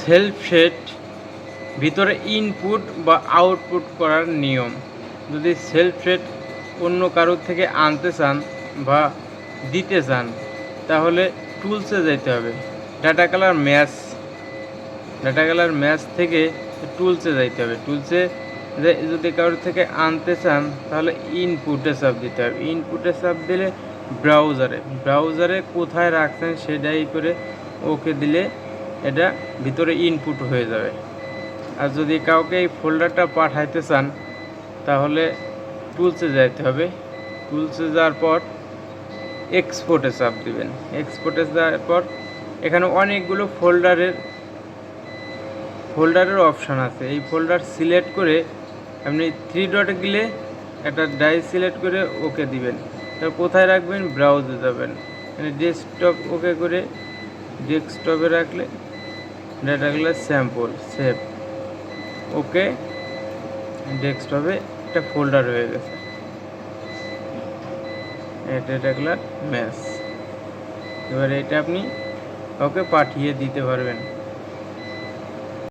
Self set ভিতরে input বা output করার নিয়ম। যদি সেলফ সেট অন্য কারোর থেকে আনতে চান বা দিতে চান, তাহলে টুলসে যেতে হবে। Data colour match data colour match থেকে টুলসে যাইতে হবে। টুলসে যদি কারোর থেকে আনতে চান, তাহলে ইনপুটে চাপ দিতে হবে। ইনপুটে চাপ দিলে ব্রাউজারে ব্রাউজারে কোথায় রাখছেন সেটাই করে ওকে দিলে এটা ভিতরে ইনপুট হয়ে যাবে। আর যদি কাউকে এই ফোল্ডারটা পাঠাইতে চান, তাহলে টুলসে যাইতে হবে। টুলসে যাওয়ার পর এক্সপোর্টে চাপ দিবেন। এক্সপোর্টে যাওয়ার পর এখানে অনেকগুলো ফোল্ডারের ফোল্ডারের অপশান আছে। এই ফোল্ডার সিলেক্ট করে আপনি থ্রি ডটে গেলে একটা ডাই সিলেক্ট করে ওকে দিবেন। তারপর কোথায় রাখবেন? ব্রাউজে যাবেন। মানে ডেস্কটপ ওকে করে ডেস্কটপে রাখলে ডাটাগুলো স্যাম্পল সেভ ওকে ডেস্কটপে একটা ফোল্ডার হয়ে গেছে। এটা ডাটাগুলার ম্যাচ। এবার এটা আপনি ওকে পাঠিয়ে দিতে পারবেন।